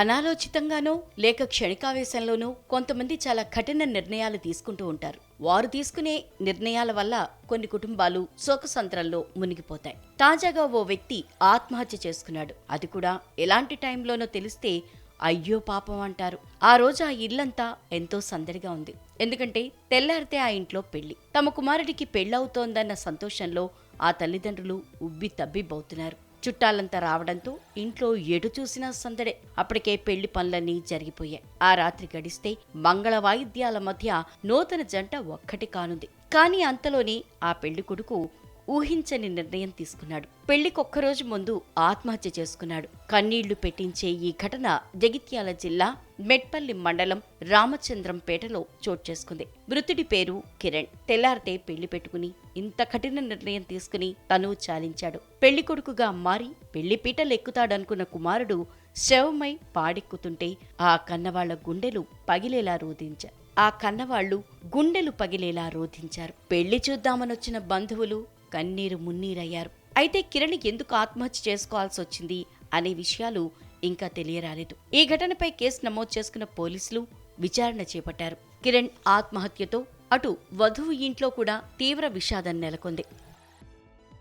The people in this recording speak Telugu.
అనాలోచితంగానో లేక క్షణికావేశంలోనో కొంతమంది చాలా కఠిన నిర్ణయాలు తీసుకుంటూ ఉంటారు. వారు తీసుకునే నిర్ణయాల వల్ల కొన్ని కుటుంబాలు శోకసంత్రంలో మునిగిపోతాయి. తాజాగా ఓ వ్యక్తి ఆత్మహత్య చేసుకున్నాడు. అది కూడా ఎలాంటి టైంలోనో తెలిస్తే అయ్యో పాపం అంటారు. ఆ రోజు ఆ ఇల్లంతా ఎంతో సందడిగా ఉంది. ఎందుకంటే తెల్లారితే ఆ ఇంట్లో పెళ్ళి తమ కుమారుడికి పెళ్ళవుతోందన్న సంతోషంలో ఆ తల్లిదండ్రులు ఉబ్బి తబ్బిబ్బవుతున్నారు చుట్టాలంతా రావడంతో ఇంట్లో ఎటు చూసినా సందడే. అప్పటికే పెళ్ళి పనులన్నీ జరిగిపోయాయి. ఆ రాత్రి గడిస్తే మంగళ వాయిద్యాల మధ్య నూతన జంట ఒక్కటి కానుంది. కానీ అంతలోనే ఆ పెళ్ళి కొడుకు ఊహించని నిర్ణయం తీసుకున్నాడు. పెళ్ళికొక్కరోజు ముందు ఆత్మహత్య చేసుకున్నాడు. కన్నీళ్ళు పెట్టించే ఈ ఘటన జగిత్యాల జిల్లా మెట్పల్లి మండలం రామచంద్రంపేటలో చోటు చేసుకుంది. మృతుడి పేరు కిరణ్. తెల్లారితే పెళ్ళి పెట్టుకుని ఇంత కఠిన నిర్ణయం తీసుకుని తను చాలించాడు. పెళ్ళి కొడుకుగా మారి పెళ్ళి పీటలెక్కుతాడనుకున్న కుమారుడు శవమై పాడెక్కుతుంటే ఆ కన్నవాళ్ళ గుండెలు పగిలేలా రోధించారు ఆ కన్నవాళ్ళు గుండెలు పగిలేలా రోధించారు. పెళ్ళి చూద్దామనొచ్చిన బంధువులు కన్నీరు మున్నీరయ్యారు. అయితే కిరణ్ ఎందుకు ఆత్మహత్య చేసుకోవాల్సి వచ్చింది అనే విషయాలు ఇంకా తెలియరాలేదు. ఈ ఘటనపై కేసు నమోదు చేసుకున్న పోలీసులు విచారణ చేపట్టారు. కిరణ్ ఆత్మహత్యతో అటు వధువు ఇంట్లో కూడా తీవ్ర విషాదం నెలకొంది.